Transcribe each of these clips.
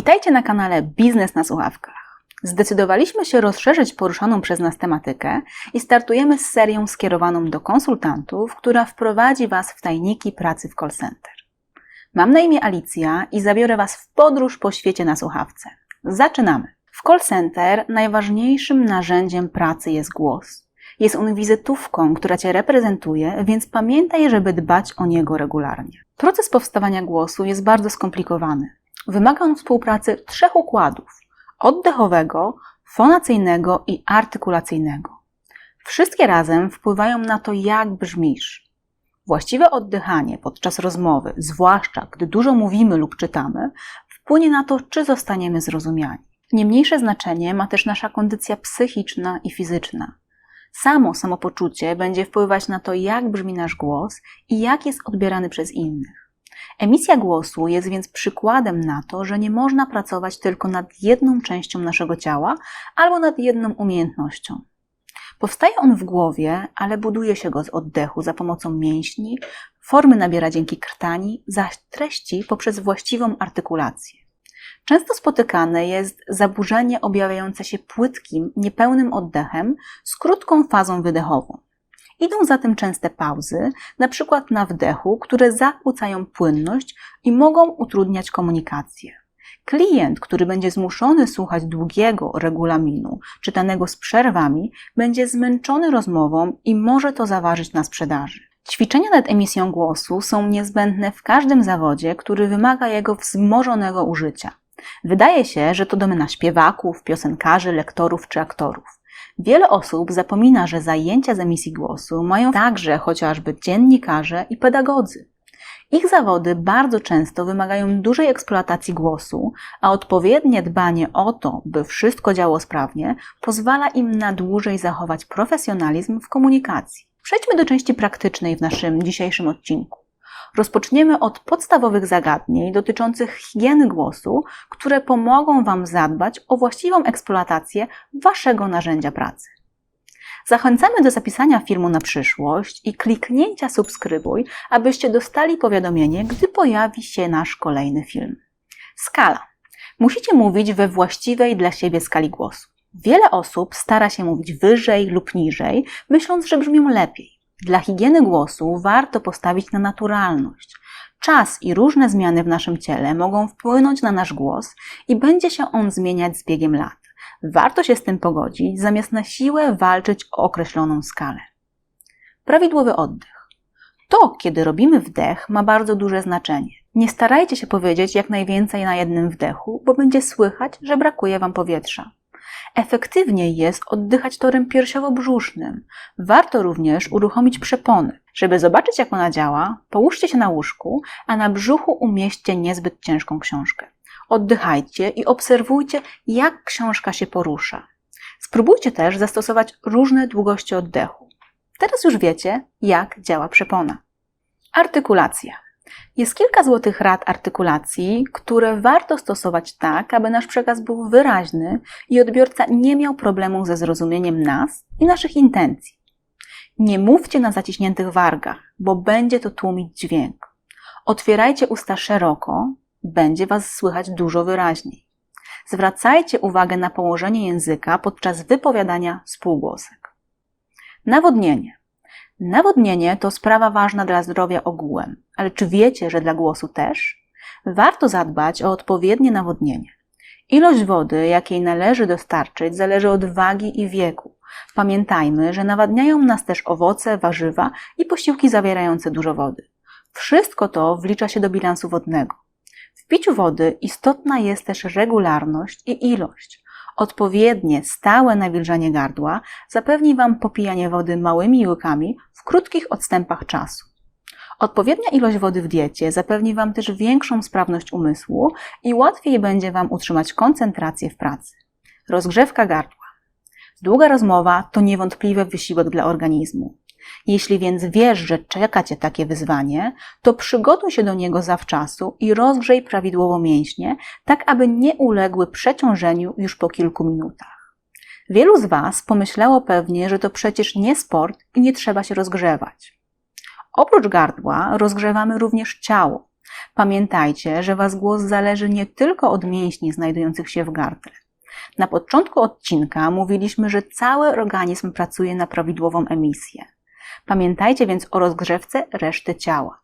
Witajcie na kanale Biznes na Słuchawkach. Zdecydowaliśmy się rozszerzyć poruszaną przez nas tematykę i startujemy z serią skierowaną do konsultantów, która wprowadzi Was w tajniki pracy w call center. Mam na imię Alicja i zabiorę Was w podróż po świecie na słuchawce. Zaczynamy! W call center najważniejszym narzędziem pracy jest głos. Jest on wizytówką, która Cię reprezentuje, więc pamiętaj, żeby dbać o niego regularnie. Proces powstawania głosu jest bardzo skomplikowany. Wymaga on współpracy trzech układów: oddechowego, fonacyjnego i artykulacyjnego. Wszystkie razem wpływają na to, jak brzmisz. Właściwe oddychanie podczas rozmowy, zwłaszcza gdy dużo mówimy lub czytamy, wpłynie na to, czy zostaniemy zrozumiani. Nie mniejsze znaczenie ma też nasza kondycja psychiczna i fizyczna. Samo samopoczucie będzie wpływać na to, jak brzmi nasz głos i jak jest odbierany przez innych. Emisja głosu jest więc przykładem na to, że nie można pracować tylko nad jedną częścią naszego ciała albo nad jedną umiejętnością. Powstaje on w głowie, ale buduje się go z oddechu za pomocą mięśni, formy nabiera dzięki krtani, zaś treści poprzez właściwą artykulację. Często spotykane jest zaburzenie objawiające się płytkim, niepełnym oddechem z krótką fazą wydechową. Idą za tym częste pauzy, na przykład na wdechu, które zakłócają płynność i mogą utrudniać komunikację. Klient, który będzie zmuszony słuchać długiego regulaminu, czytanego z przerwami, będzie zmęczony rozmową i może to zaważyć na sprzedaży. Ćwiczenia nad emisją głosu są niezbędne w każdym zawodzie, który wymaga jego wzmożonego użycia. Wydaje się, że to domena śpiewaków, piosenkarzy, lektorów czy aktorów. Wiele osób zapomina, że zajęcia z emisji głosu mają także chociażby dziennikarze i pedagodzy. Ich zawody bardzo często wymagają dużej eksploatacji głosu, a odpowiednie dbanie o to, by wszystko działo sprawnie, pozwala im na dłużej zachować profesjonalizm w komunikacji. Przejdźmy do części praktycznej w naszym dzisiejszym odcinku. Rozpoczniemy od podstawowych zagadnień dotyczących higieny głosu, które pomogą Wam zadbać o właściwą eksploatację Waszego narzędzia pracy. Zachęcamy do zapisania filmu na przyszłość i kliknięcia subskrybuj, abyście dostali powiadomienie, gdy pojawi się nasz kolejny film. Skala. Musicie mówić we właściwej dla siebie skali głosu. Wiele osób stara się mówić wyżej lub niżej, myśląc, że brzmią lepiej. Dla higieny głosu warto postawić na naturalność. Czas i różne zmiany w naszym ciele mogą wpłynąć na nasz głos i będzie się on zmieniać z biegiem lat. Warto się z tym pogodzić, zamiast na siłę walczyć o określoną skalę. Prawidłowy oddech. To, kiedy robimy wdech, ma bardzo duże znaczenie. Nie starajcie się powiedzieć jak najwięcej na jednym wdechu, bo będzie słychać, że brakuje Wam powietrza. Efektywniej jest oddychać torem piersiowo-brzusznym. Warto również uruchomić przepony. Żeby zobaczyć, jak ona działa, połóżcie się na łóżku, a na brzuchu umieśćcie niezbyt ciężką książkę. Oddychajcie i obserwujcie, jak książka się porusza. Spróbujcie też zastosować różne długości oddechu. Teraz już wiecie, jak działa przepona. Artykulacja. Jest kilka złotych rad artykulacji, które warto stosować tak, aby nasz przekaz był wyraźny i odbiorca nie miał problemu ze zrozumieniem nas i naszych intencji. Nie mówcie na zaciśniętych wargach, bo będzie to tłumić dźwięk. Otwierajcie usta szeroko, będzie Was słychać dużo wyraźniej. Zwracajcie uwagę na położenie języka podczas wypowiadania spółgłosek. Nawodnienie. Nawodnienie to sprawa ważna dla zdrowia ogółem, ale czy wiecie, że dla głosu też? Warto zadbać o odpowiednie nawodnienie. Ilość wody, jakiej należy dostarczyć, zależy od wagi i wieku. Pamiętajmy, że nawadniają nas też owoce, warzywa i posiłki zawierające dużo wody. Wszystko to wlicza się do bilansu wodnego. W piciu wody istotna jest też regularność i ilość. Odpowiednie, stałe nawilżanie gardła zapewni Wam popijanie wody małymi łykami w krótkich odstępach czasu. Odpowiednia ilość wody w diecie zapewni Wam też większą sprawność umysłu i łatwiej będzie Wam utrzymać koncentrację w pracy. Rozgrzewka gardła. Długa rozmowa to niewątpliwy wysiłek dla organizmu. Jeśli więc wiesz, że czeka Cię takie wyzwanie, to przygotuj się do niego zawczasu i rozgrzej prawidłowo mięśnie, tak aby nie uległy przeciążeniu już po kilku minutach. Wielu z Was pomyślało pewnie, że to przecież nie sport i nie trzeba się rozgrzewać. Oprócz gardła rozgrzewamy również ciało. Pamiętajcie, że Was głos zależy nie tylko od mięśni znajdujących się w gardle. Na początku odcinka mówiliśmy, że cały organizm pracuje na prawidłową emisję. Pamiętajcie więc o rozgrzewce reszty ciała.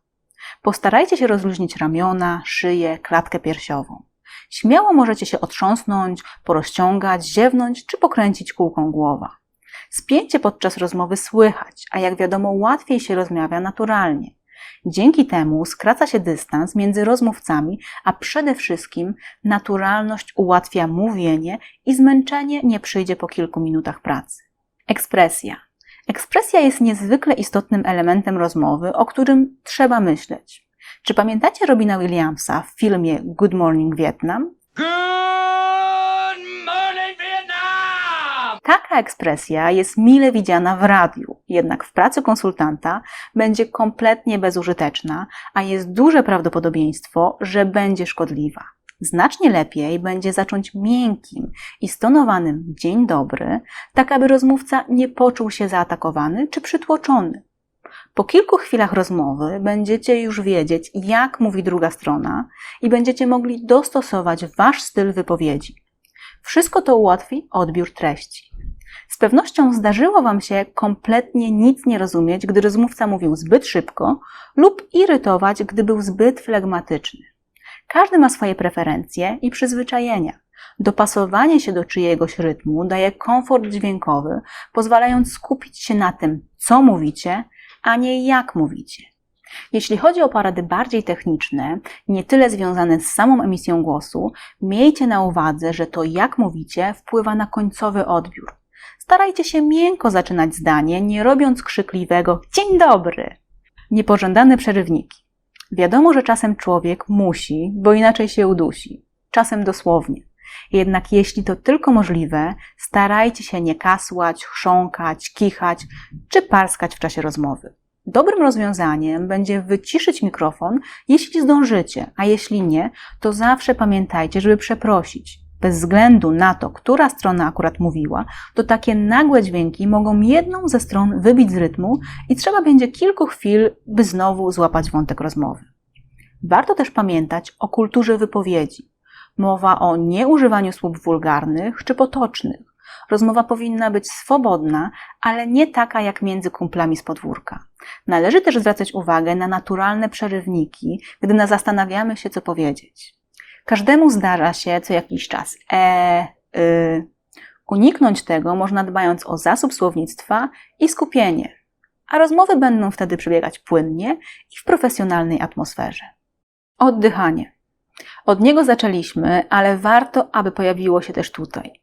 Postarajcie się rozluźnić ramiona, szyję, klatkę piersiową. Śmiało możecie się otrząsnąć, porozciągać, ziewnąć czy pokręcić kółką głowa. Spięcie podczas rozmowy słychać, a jak wiadomo, łatwiej się rozmawia naturalnie. Dzięki temu skraca się dystans między rozmówcami, a przede wszystkim naturalność ułatwia mówienie i zmęczenie nie przyjdzie po kilku minutach pracy. Ekspresja. Ekspresja jest niezwykle istotnym elementem rozmowy, o którym trzeba myśleć. Czy pamiętacie Robina Williamsa w filmie Good Morning Vietnam? Good morning, Vietnam! Taka ekspresja jest mile widziana w radiu, jednak w pracy konsultanta będzie kompletnie bezużyteczna, a jest duże prawdopodobieństwo, że będzie szkodliwa. Znacznie lepiej będzie zacząć miękkim i stonowanym dzień dobry, tak aby rozmówca nie poczuł się zaatakowany czy przytłoczony. Po kilku chwilach rozmowy będziecie już wiedzieć, jak mówi druga strona i będziecie mogli dostosować wasz styl wypowiedzi. Wszystko to ułatwi odbiór treści. Z pewnością zdarzyło Wam się kompletnie nic nie rozumieć, gdy rozmówca mówił zbyt szybko lub irytować, gdy był zbyt flegmatyczny. Każdy ma swoje preferencje i przyzwyczajenia. Dopasowanie się do czyjegoś rytmu daje komfort dźwiękowy, pozwalając skupić się na tym, co mówicie, a nie jak mówicie. Jeśli chodzi o porady bardziej techniczne, nie tyle związane z samą emisją głosu, miejcie na uwadze, że to jak mówicie wpływa na końcowy odbiór. Starajcie się miękko zaczynać zdanie, nie robiąc krzykliwego dzień dobry. Niepożądane przerywniki. Wiadomo, że czasem człowiek musi, bo inaczej się udusi. Czasem dosłownie. Jednak jeśli to tylko możliwe, starajcie się nie kasłać, chrząkać, kichać czy parskać w czasie rozmowy. Dobrym rozwiązaniem będzie wyciszyć mikrofon, jeśli zdążycie, a jeśli nie, to zawsze pamiętajcie, żeby przeprosić. Bez względu na to, która strona akurat mówiła, to takie nagłe dźwięki mogą jedną ze stron wybić z rytmu i trzeba będzie kilku chwil, by znowu złapać wątek rozmowy. Warto też pamiętać o kulturze wypowiedzi. Mowa o nieużywaniu słów wulgarnych czy potocznych. Rozmowa powinna być swobodna, ale nie taka jak między kumplami z podwórka. Należy też zwracać uwagę na naturalne przerywniki, gdy zastanawiamy się, co powiedzieć. Każdemu zdarza się co jakiś czas e, y. Uniknąć tego można dbając o zasób słownictwa i skupienie, a rozmowy będą wtedy przebiegać płynnie i w profesjonalnej atmosferze. Oddychanie. Od niego zaczęliśmy, ale warto, aby pojawiło się też tutaj.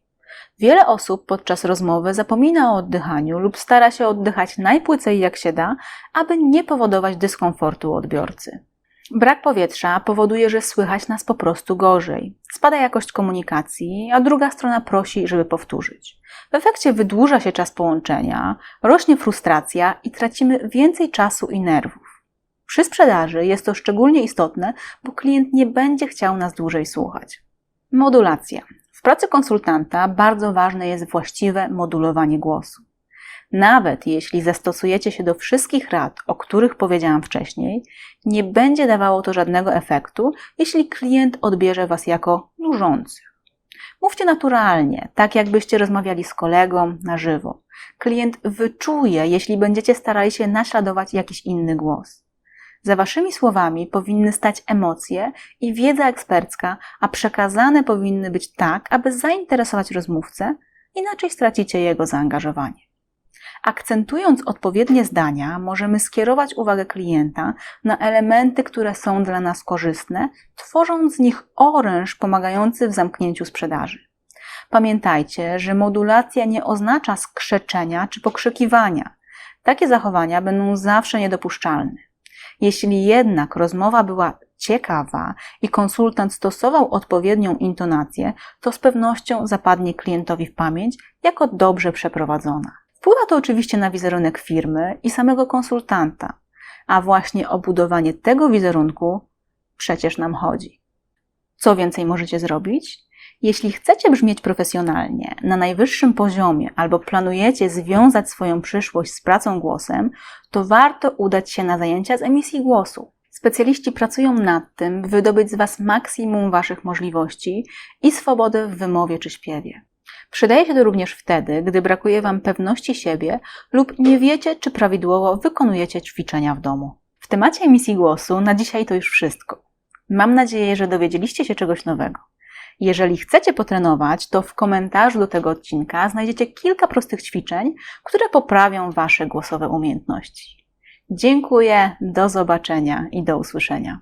Wiele osób podczas rozmowy zapomina o oddychaniu lub stara się oddychać najpłycej jak się da, aby nie powodować dyskomfortu odbiorcy. Brak powietrza powoduje, że słychać nas po prostu gorzej. Spada jakość komunikacji, a druga strona prosi, żeby powtórzyć. W efekcie wydłuża się czas połączenia, rośnie frustracja i tracimy więcej czasu i nerwów. Przy sprzedaży jest to szczególnie istotne, bo klient nie będzie chciał nas dłużej słuchać. Modulacja. W pracy konsultanta bardzo ważne jest właściwe modulowanie głosu. Nawet jeśli zastosujecie się do wszystkich rad, o których powiedziałam wcześniej, nie będzie dawało to żadnego efektu, jeśli klient odbierze Was jako nużących. Mówcie naturalnie, tak jakbyście rozmawiali z kolegą na żywo. Klient wyczuje, jeśli będziecie starali się naśladować jakiś inny głos. Za Waszymi słowami powinny stać emocje i wiedza ekspercka, a przekazane powinny być tak, aby zainteresować rozmówcę, inaczej stracicie jego zaangażowanie. Akcentując odpowiednie zdania, możemy skierować uwagę klienta na elementy, które są dla nas korzystne, tworząc z nich oręż pomagający w zamknięciu sprzedaży. Pamiętajcie, że modulacja nie oznacza skrzeczenia czy pokrzykiwania. Takie zachowania będą zawsze niedopuszczalne. Jeśli jednak rozmowa była ciekawa i konsultant stosował odpowiednią intonację, to z pewnością zapadnie klientowi w pamięć jako dobrze przeprowadzona. Wpływa to oczywiście na wizerunek firmy i samego konsultanta, a właśnie o budowanie tego wizerunku przecież nam chodzi. Co więcej możecie zrobić? Jeśli chcecie brzmieć profesjonalnie, na najwyższym poziomie, albo planujecie związać swoją przyszłość z pracą głosem, to warto udać się na zajęcia z emisji głosu. Specjaliści pracują nad tym, by wydobyć z Was maksimum Waszych możliwości i swobodę w wymowie czy śpiewie. Przydaje się to również wtedy, gdy brakuje Wam pewności siebie lub nie wiecie, czy prawidłowo wykonujecie ćwiczenia w domu. W temacie emisji głosu na dzisiaj to już wszystko. Mam nadzieję, że dowiedzieliście się czegoś nowego. Jeżeli chcecie potrenować, to w komentarzu do tego odcinka znajdziecie kilka prostych ćwiczeń, które poprawią Wasze głosowe umiejętności. Dziękuję, do zobaczenia i do usłyszenia.